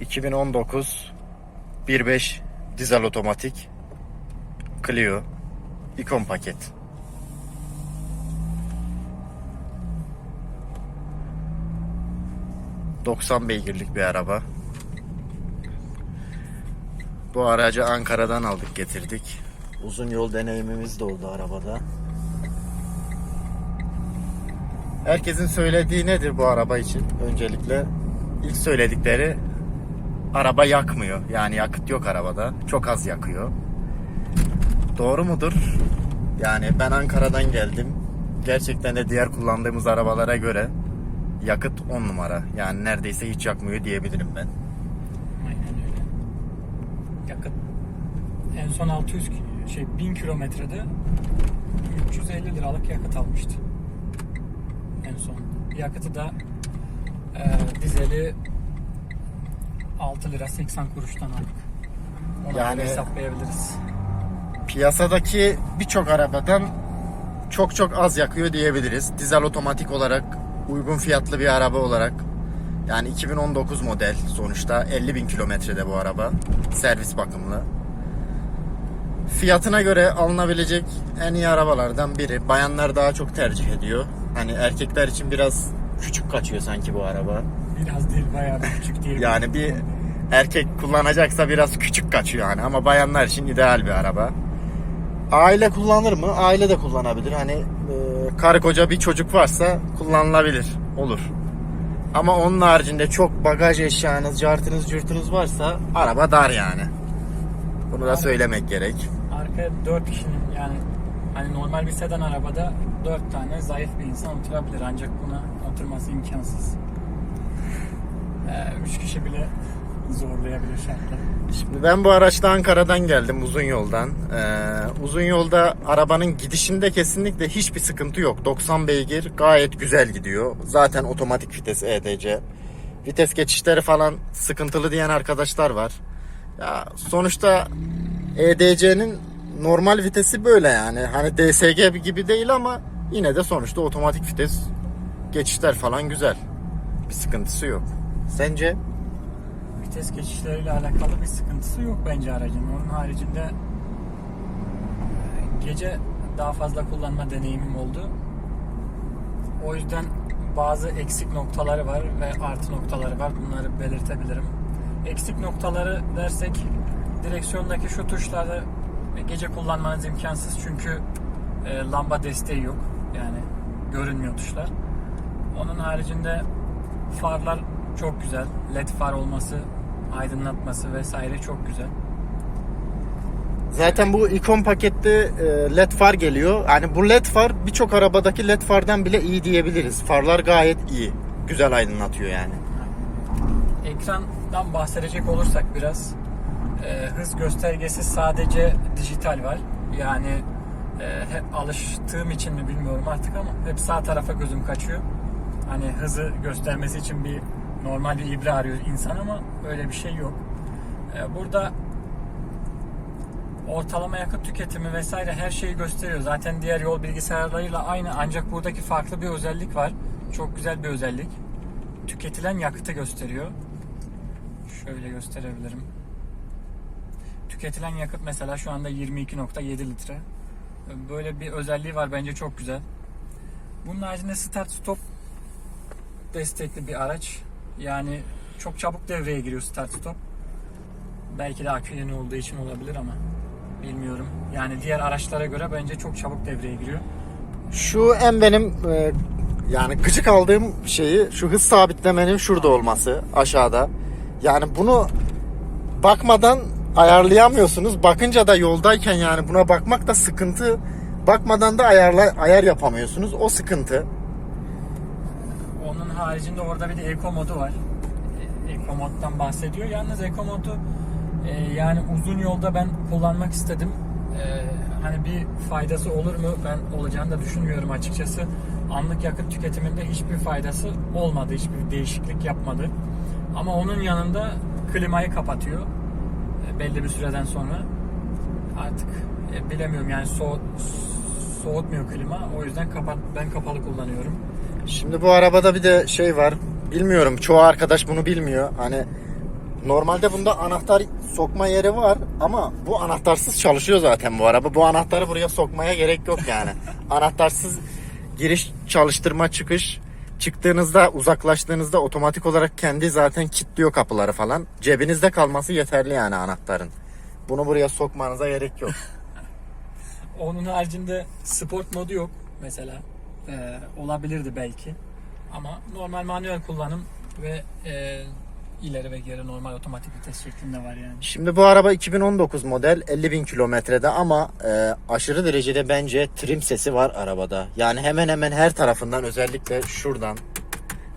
2019 1.5 dizel otomatik Clio ikon paket. ...90 beygirlik bir araba. Bu aracı Ankara'dan aldık getirdik. Uzun yol deneyimimiz de oldu arabada. Herkesin söylediği nedir bu araba için? Öncelikle ilk söyledikleri araba yakmıyor. Yani yakıt yok arabada. Çok az yakıyor. Doğru mudur? Yani ben Ankara'dan geldim. Gerçekten de diğer kullandığımız arabalara göre yakıt 10 numara. Yani neredeyse hiç yakmıyor diyebilirim ben. Aynen öyle. Yakıt en son 600 ki- şey 1000 kilometrede 350 liralık yakıt almıştı. En son. Yakıtı da e, dizeli 6 lira 80 kuruştan aldık. Yani- yani hesaplayabiliriz. Piyasadaki birçok arabadan çok çok az yakıyor diyebiliriz. Dizel otomatik olarak uygun fiyatlı bir araba olarak yani 2019 model sonuçta 50 bin kilometrede bu araba servis bakımlı. Fiyatına göre alınabilecek en iyi arabalardan biri. Bayanlar daha çok tercih ediyor. Hani erkekler için biraz küçük kaçıyor sanki bu araba. Biraz değil bayağı bir küçük değil. Yani bir erkek kullanacaksa biraz küçük kaçıyor yani ama bayanlar için ideal bir araba. Aile kullanır mı? Aile de kullanabilir. Hani e, karı koca bir çocuk varsa kullanılabilir. Olur. Ama onun haricinde çok bagaj eşyanız, cartınız, cürtünüz varsa araba dar yani. Bunu da söylemek gerek. Arkaya 4 kişinin yani hani normal bir sedan arabada 4 tane zayıf bir insan oturabilir ancak buna oturması imkansız. 3 kişi bile zorlayabilir şartlar. Şimdi ben bu araçla Ankara'dan geldim uzun yoldan. Ee, uzun yolda arabanın gidişinde kesinlikle hiçbir sıkıntı yok. 90 beygir gayet güzel gidiyor. Zaten otomatik vites EDC. Vites geçişleri falan sıkıntılı diyen arkadaşlar var. Ya sonuçta EDC'nin normal vitesi böyle yani. Hani DSG gibi değil ama yine de sonuçta otomatik vites geçişler falan güzel. Bir sıkıntısı yok. Sence? Vites geçişleriyle alakalı bir sıkıntısı yok bence aracın. Onun haricinde e, gece daha fazla kullanma deneyimim oldu. O yüzden bazı eksik noktaları var ve artı noktaları var. Bunları belirtebilirim. Eksik noktaları dersek direksiyondaki şu tuşları gece kullanmanız imkansız çünkü e, lamba desteği yok. Yani görünmüyor tuşlar. Onun haricinde farlar çok güzel. LED far olması, aydınlatması vesaire çok güzel. Zaten bu ikon pakette e, led far geliyor. Yani bu led far birçok arabadaki led fardan bile iyi diyebiliriz. Farlar gayet iyi. Güzel aydınlatıyor yani. Ekrandan bahsedecek olursak biraz e, hız göstergesi sadece dijital var. Yani e, hep alıştığım için mi bilmiyorum artık ama hep sağ tarafa gözüm kaçıyor. Hani hızı göstermesi için bir normal bir ibre arıyor insan ama öyle bir şey yok. E, burada ortalama yakıt tüketimi vesaire her şeyi gösteriyor. Zaten diğer yol bilgisayarlarıyla aynı ancak buradaki farklı bir özellik var. Çok güzel bir özellik. Tüketilen yakıtı gösteriyor. Şöyle gösterebilirim. Tüketilen yakıt mesela şu anda 22.7 litre. Böyle bir özelliği var bence çok güzel. Bunun haricinde start stop destekli bir araç. Yani çok çabuk devreye giriyor start stop. Belki de akü yeni olduğu için olabilir ama bilmiyorum. Yani diğer araçlara göre bence çok çabuk devreye giriyor. Şu en benim e, yani gıcık aldığım şeyi şu hız sabitlemenin şurada olması aşağıda. Yani bunu bakmadan ayarlayamıyorsunuz. Bakınca da yoldayken yani buna bakmak da sıkıntı. Bakmadan da ayarla, ayar yapamıyorsunuz. O sıkıntı. Haricinde orada bir de Eco modu var. E- Eco moddan bahsediyor. Yalnız Eco modu e, yani uzun yolda ben kullanmak istedim. E, hani bir faydası olur mu? Ben olacağını da düşünmüyorum açıkçası. Anlık yakıt tüketiminde hiçbir faydası olmadı. Hiçbir değişiklik yapmadı. Ama onun yanında klimayı kapatıyor. E, belli bir süreden sonra. Artık e, bilemiyorum yani so soğutmuyor klima. O yüzden kapat ben kapalı kullanıyorum. Şimdi bu arabada bir de şey var. Bilmiyorum çoğu arkadaş bunu bilmiyor. Hani Normalde bunda anahtar sokma yeri var ama bu anahtarsız çalışıyor zaten bu araba. Bu anahtarı buraya sokmaya gerek yok yani. anahtarsız giriş, çalıştırma, çıkış. Çıktığınızda, uzaklaştığınızda otomatik olarak kendi zaten kilitliyor kapıları falan. Cebinizde kalması yeterli yani anahtarın. Bunu buraya sokmanıza gerek yok. Onun haricinde sport modu yok mesela. Ee, olabilirdi belki. Ama normal manuel kullanım ve e, ileri ve geri normal otomatik vites şeklinde var yani. Şimdi bu araba 2019 model 50 bin kilometrede ama e, aşırı derecede bence trim sesi var arabada. Yani hemen hemen her tarafından özellikle şuradan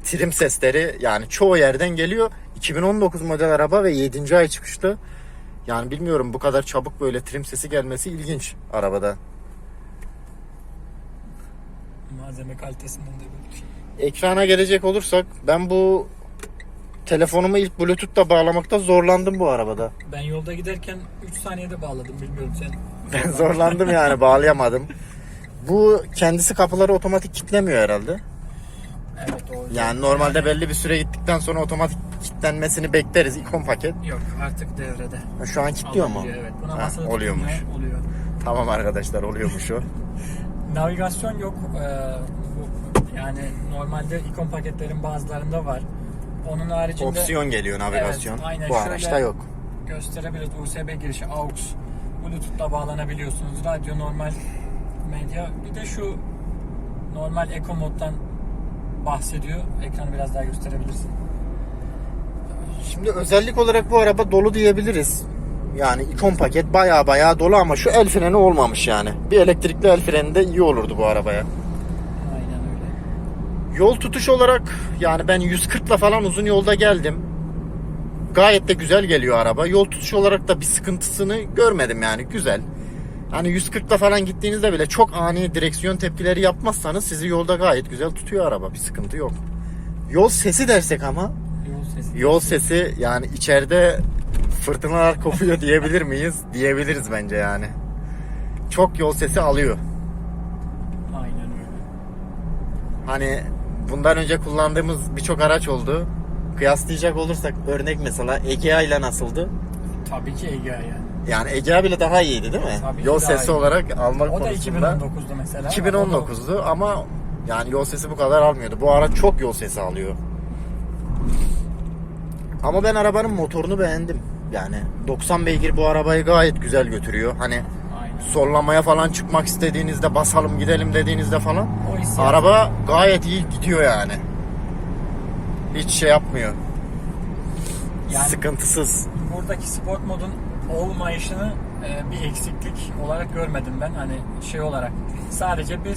trim sesleri yani çoğu yerden geliyor. 2019 model araba ve 7. ay çıkışlı. Yani bilmiyorum bu kadar çabuk böyle trim sesi gelmesi ilginç arabada. Malzeme kalitesinden de belki. Ekrana gelecek olursak ben bu telefonumu ilk Bluetooth'la bağlamakta zorlandım bu arabada. Ben yolda giderken 3 saniyede bağladım bilmiyorum sen. Ben zorlandım yani bağlayamadım. Bu kendisi kapıları otomatik kilitlemiyor herhalde. Evet o. Yani normalde belli bir süre gittikten sonra otomatik kilitlenmesini bekleriz ikon paket. Yok artık devrede. Şu an kilitliyor mu? Evet. Buna Ha, basılı oluyormuş. Oluyor. Tamam arkadaşlar oluyormuş o. Navigasyon yok. Ee, bu, yani normalde ikon paketlerin bazılarında var. Onun haricinde Opsiyon geliyor navigasyon. Evet, aynen Bu araçta yok. gösterebiliriz. USB girişi AUX. Bluetooth'la bağlanabiliyorsunuz. Radyo normal medya. Bir de şu normal Eco moddan bahsediyor. Ekranı biraz daha gösterebilirsin. Şimdi özellik olarak bu araba dolu diyebiliriz. Yani ikon paket baya baya dolu ama şu el freni olmamış yani. Bir elektrikli el freni de iyi olurdu bu arabaya. Aynen öyle. Yol tutuş olarak yani ben 140'la falan uzun yolda geldim. Gayet de güzel geliyor araba. Yol tutuş olarak da bir sıkıntısını görmedim yani güzel. Hani 140'la falan gittiğinizde bile çok ani direksiyon tepkileri yapmazsanız sizi yolda gayet güzel tutuyor araba. Bir sıkıntı yok. Yol sesi dersek ama Yol sesi. yol sesi yani içeride fırtınalar kopuyor diyebilir miyiz? Diyebiliriz bence yani. Çok yol sesi alıyor. Aynen öyle. Hani bundan önce kullandığımız birçok araç oldu. Kıyaslayacak olursak örnek mesela Egea ile nasıldı? Tabii ki Egea yani. Yani Egea bile daha iyiydi değil mi? Tabii ki yol daha sesi iyi. olarak almak O da konusunda 2019'du mesela. 2019'du ama yani yol sesi bu kadar almıyordu. Bu araç çok yol sesi alıyor. Ama ben arabanın motorunu beğendim. Yani 90 beygir bu arabayı gayet güzel götürüyor. Hani Aynen. sollamaya falan çıkmak istediğinizde basalım gidelim dediğinizde falan araba gayet iyi gidiyor yani. Hiç şey yapmıyor. Yani- Sıkıntısız. buradaki sport modun olmayışını e, bir eksiklik olarak görmedim ben. Hani şey olarak sadece bir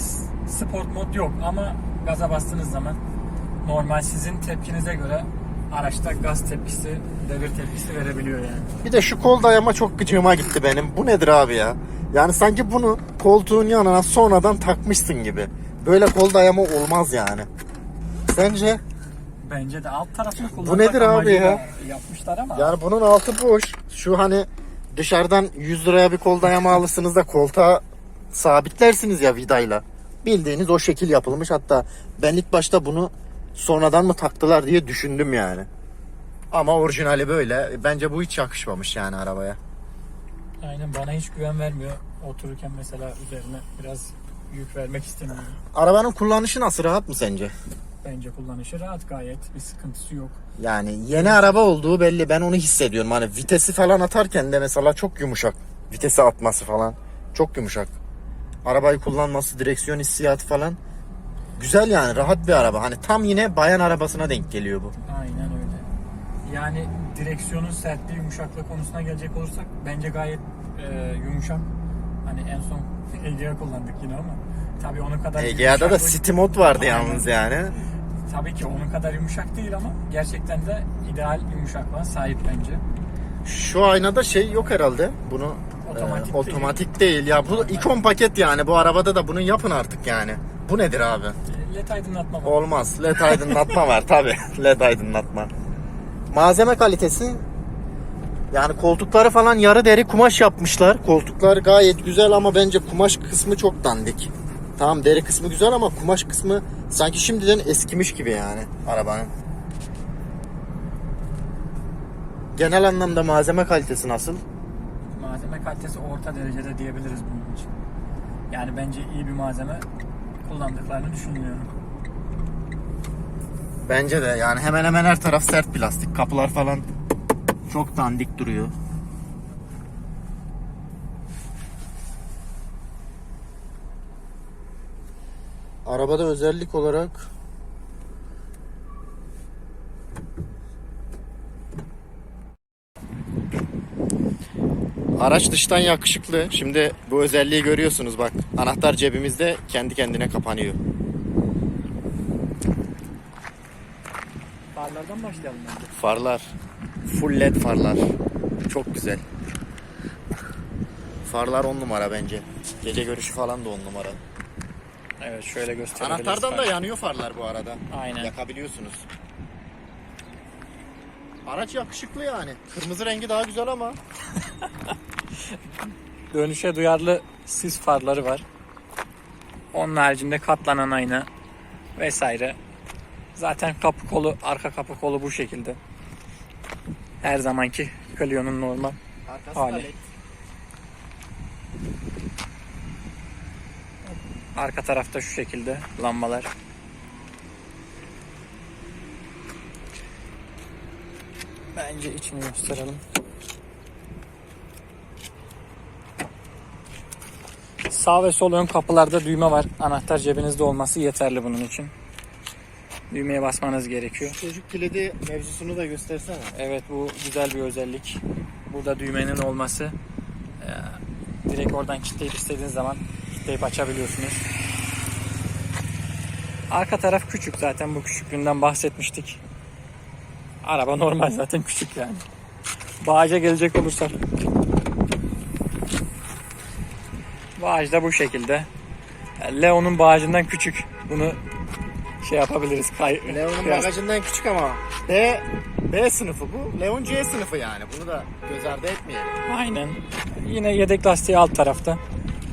sport mod yok ama gaza bastığınız zaman normal sizin tepkinize göre araçta gaz tepkisi, devir tepkisi verebiliyor yani. Bir de şu kol dayama çok gıcığıma gitti benim. Bu nedir abi ya? Yani sanki bunu koltuğun yanına sonradan takmışsın gibi. Böyle kol dayama olmaz yani. Sence? Bence de alt tarafını kullanmak Bu nedir abi ya? Yapmışlar ama Yani bunun altı boş. Şu hani dışarıdan 100 liraya bir kol dayama alırsınız da koltuğa sabitlersiniz ya vidayla. Bildiğiniz o şekil yapılmış. Hatta ben ilk başta bunu sonradan mı taktılar diye düşündüm yani. Ama orijinali böyle. Bence bu hiç yakışmamış yani arabaya. aynen bana hiç güven vermiyor. Otururken mesela üzerine biraz yük vermek istemiyorum. Arabanın kullanışı nasıl? Rahat mı sence? Bence kullanışı rahat gayet. Bir sıkıntısı yok. Yani yeni araba olduğu belli. Ben onu hissediyorum. Hani vitesi falan atarken de mesela çok yumuşak. Vitesi atması falan. Çok yumuşak. Arabayı kullanması, direksiyon hissiyatı falan. Güzel yani rahat bir araba. Hani tam yine bayan arabasına denk geliyor bu. Aynen öyle. Yani direksiyonun sertliği, yumuşaklığı konusuna gelecek olursak bence gayet e, yumuşak. Hani en son Egea kullandık yine ama tabii onun kadar Egea'da da yumuşaklık- City Mod vardı Aynen. yalnız yani. Tabii ki onun kadar yumuşak değil ama gerçekten de ideal yumuşaklığa sahip bence. Şu aynada şey yok herhalde. Bunu Otomatik e, otomatik değil. Ya bu ikon paket yani. Bu arabada da bunu yapın artık yani. Bu nedir abi? LED aydınlatma var. Olmaz. LED aydınlatma var tabi. LED aydınlatma. Malzeme kalitesi yani koltukları falan yarı deri kumaş yapmışlar. Koltuklar gayet güzel ama bence kumaş kısmı çok dandik. Tamam deri kısmı güzel ama kumaş kısmı sanki şimdiden eskimiş gibi yani arabanın. genel anlamda malzeme kalitesi nasıl? Malzeme kalitesi orta derecede diyebiliriz bunun için. Yani bence iyi bir malzeme kullandıklarını düşünüyorum. Bence de yani hemen hemen her taraf sert plastik. Kapılar falan çok dandik duruyor. Arabada özellik olarak Araç dıştan yakışıklı. Şimdi bu özelliği görüyorsunuz bak. Anahtar cebimizde kendi kendine kapanıyor. Farlardan başlayalım bence. Farlar. Full led farlar. Çok güzel. Farlar on numara bence. Gece görüşü falan da on numara. Evet şöyle gösterebiliriz. Anahtardan da yanıyor farlar bu arada. Aynen. Yakabiliyorsunuz. Araç yakışıklı yani. Kırmızı rengi daha güzel ama. Dönüşe duyarlı sis farları var. Onun haricinde katlanan ayna vesaire. Zaten kapı kolu, arka kapı kolu bu şekilde. Her zamanki Clio'nun normal. Arkası Hali. Arka tarafta şu şekilde lambalar. Bence içini gösterelim. Sağ ve sol ön kapılarda düğme var. Anahtar cebinizde olması yeterli bunun için. Düğmeye basmanız gerekiyor. Çocuk kilidi mevzusunu da göstersene. Evet bu güzel bir özellik. Burada düğmenin olması e, direkt oradan kilitleyip istediğiniz zaman kilitleyip açabiliyorsunuz. Arka taraf küçük zaten bu küçüklüğünden bahsetmiştik. Araba normal zaten küçük yani. Bağaca gelecek olursak. Bağaj da bu şekilde. Yani Leo'nun bağacından küçük. Bunu şey yapabiliriz. Kay Leon'un kıyas- bagajından küçük ama B B sınıfı bu. Leon C sınıfı yani. Bunu da göz ardı etmeyelim. Aynen. Yine yedek lastiği alt tarafta.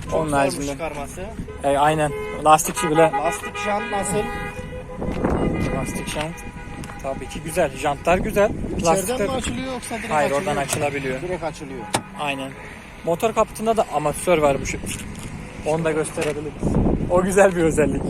Çok Onun zormuş haricinde. çıkarması. E, aynen. Lastikçi bile Lastik jant nasıl? lastik jant. Tabii ki güzel. Jantlar güzel. İçeriden Lastikler... mi açılıyor yoksa direkt Hayır açılıyor? oradan açılabiliyor. Direkt açılıyor. Aynen. Motor kaputunda da amatör var bu şey. Onu da gösterebiliriz. O güzel bir özellik.